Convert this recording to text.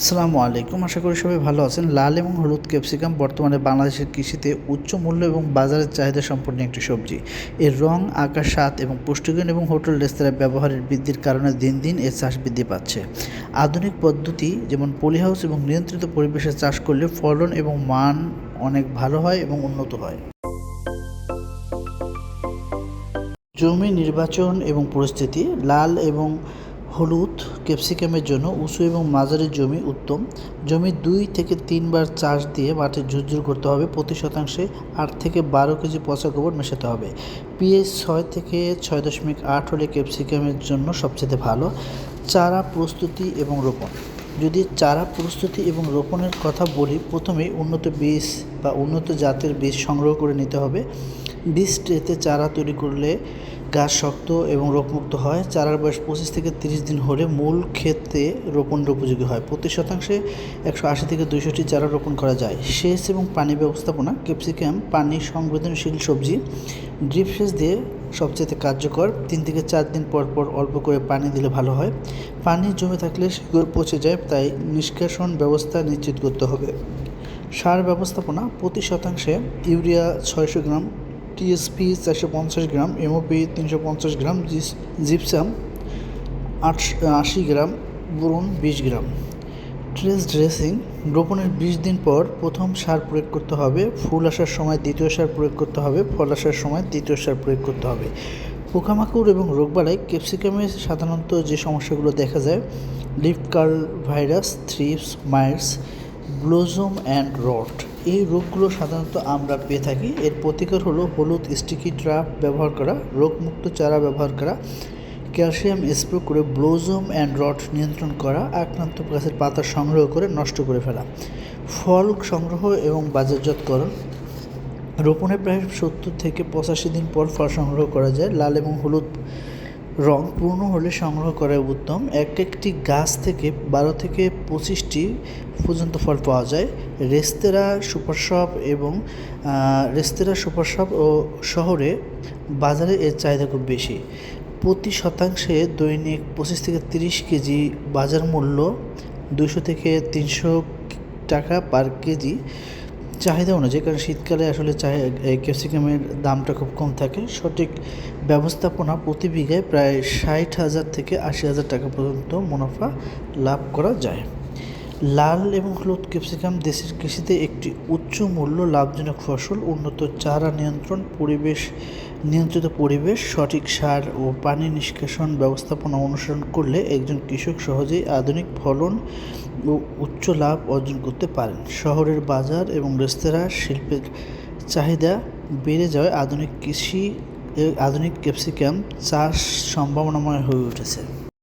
আসসালামু আলাইকুম, আশা করি সবাই ভালো আছেন। লাল এবং হলুদ ক্যাপসিকাম বর্তমানে বাংলাদেশের কৃষিতে উচ্চ মূল্য এবং বাজারের চাহিদা সম্পন্ন একটি সবজি। এর রং, আকার, স্বাদ এবং পুষ্টিগুণ এবং হোটেল রেস্তোরাঁ ব্যবহারের বৃদ্ধির কারণে দিন দিন এর চাষ বৃদ্ধি পাচ্ছে। আধুনিক পদ্ধতি যেমন পলিহাউস এবং নিয়ন্ত্রিত পরিবেশে চাষ করলে ফলন এবং মান অনেক ভালো হয় এবং উন্নত হয়। জমি নির্বাচন এবং পরিস্থিতি, লাল এবং হলুদ, ক্যাপসিকামের জন্য উঁচু এবং মাঝারি জমি উত্তম। জমি দুই থেকে তিনবার চাষ দিয়ে মাটি ঝুরঝুর করতে হবে, প্রতি শতাংশে আট থেকে বারো কেজি পচা গোবর মেশাতে হবে। পিএইচ ছয় থেকে ছয় দশমিক আট হলে ক্যাপসিকামের জন্য সবচেয়ে ভালো। চারা প্রস্তুতি এবং রোপণ। যদি চারা প্রস্তুতি এবং রোপণের কথা বলি প্রথমেই উন্নত বীজ বা উন্নত জাতের বীজ সংগ্রহ করে নিতে হবে। বীজ ট্রেতে চারা তৈরি করলে গাছ শক্ত এবং রোগমুক্ত হয়। চারার বয়স পঁচিশ থেকে তিরিশ দিন হলে মূল ক্ষেত্রে রোপণের উপযোগী হয়। প্রতি শতাংশে একশো আশি থেকে দুইশোটি চারা রোপণ করা যায়। সেচ এবং পানি ব্যবস্থাপনা, ক্যাপসিকাম, পানি সংবেদনশীল সবজি, ড্রিপ সেচ দিয়ে সবচেয়ে কার্যকর। তিন থেকে চার দিন পর পর অল্প করে পানি দিলে ভালো হয়। পানি জমে থাকলে শিকড় পচে যায়, তাই নিষ্কাশন ব্যবস্থা নিশ্চিত করতে হবে। সার ব্যবস্থাপনা, প্রতি শতাংশে ইউরিয়া ছয়শো গ্রাম টিএসপি চারশো পঞ্চাশ গ্রাম এমওপি তিনশো পঞ্চাশ গ্রাম জিপসাম আটশ, আশি গ্রাম, বোরন বিশ গ্রাম। ট্রেস ড্রেসিং রোপণের বিশ দিন পর প্রথম সার প্রয়োগ করতে হবে, ফুল আসার সময় দ্বিতীয় সার প্রয়োগ করতে হবে, ফল আসার সময় তৃতীয় সার প্রয়োগ করতে হবে। পোকামাকড় এবং রোগবালাই, ক্যাপসিকামে সাধারণত যে সমস্যাগুলো দেখা যায় leaf curl virus, thrips, mites blossom and rot. এই রোগগুলো সাধারণত আমরা পেয়ে থাকি। এর প্রতিকার হলো হলুদ স্টিকি ট্রাপ ব্যবহার করা, রোগমুক্ত চারা ব্যবহার করা, ক্যালসিয়াম স্প্রে করে ব্লোজম অ্যান্ড রড নিয়ন্ত্রণ করা, আক্রান্ত গাছের পাতা সংগ্রহ করে নষ্ট করে ফেলা, ফল সংগ্রহ এবং বাজারজাতকরণ। রোপণের প্রায় সত্তর থেকে পঁচাশি দিন পর ফল সংগ্রহ করা যায়। লাল এবং হলুদ রং পূর্ণ হলে সংগ্রহ করা উত্তম এক একটি গাছ থেকে বারো থেকে পঁচিশটি পর্যন্ত ফল পাওয়া যায়। রেস্তোরাঁ সুপার শপ এবং রেস্তোরাঁ সুপার শপ ও শহরে বাজারে এর চাহিদা খুব বেশি। প্রতি শতাংশে দৈনিক পঁচিশ থেকে তিরিশ কেজি বাজার মূল্য দুশো থেকে তিনশো টাকা পার কেজি। চাহিদা অনুযায়ী, কারণ শীতকালে আসলে ক্যাপসিকামের দামটা খুব কম থাকে। সঠিক ব্যবস্থাপনা প্রতি বিঘায় প্রায় ষাট হাজার থেকে আশি হাজার টাকা পর্যন্ত মুনাফা লাভ করা যায়। লাল এবং হলুদ ক্যাপসিকাম দেশের কৃষিতে একটি উচ্চ মূল্য লাভজনক ফসল, উন্নত চারা নিয়ন্ত্রণ, পরিবেশ, নিয়ন্ত্রিত পরিবেশ, সঠিক সার ও পানি নিষ্কাশন ব্যবস্থাপনা অনুসরণ করলে একজন কৃষক সহজেই আধুনিক ফলন ও উচ্চ লাভ অর্জন করতে পারেন। শহরের বাজার এবং রেস্তোরাঁ শিল্পের চাহিদা বেড়ে যাওয়ায় আধুনিক কৃষি, আধুনিক ক্যাপসিকাম চাষ সম্ভাবনাময় হয়ে উঠেছে।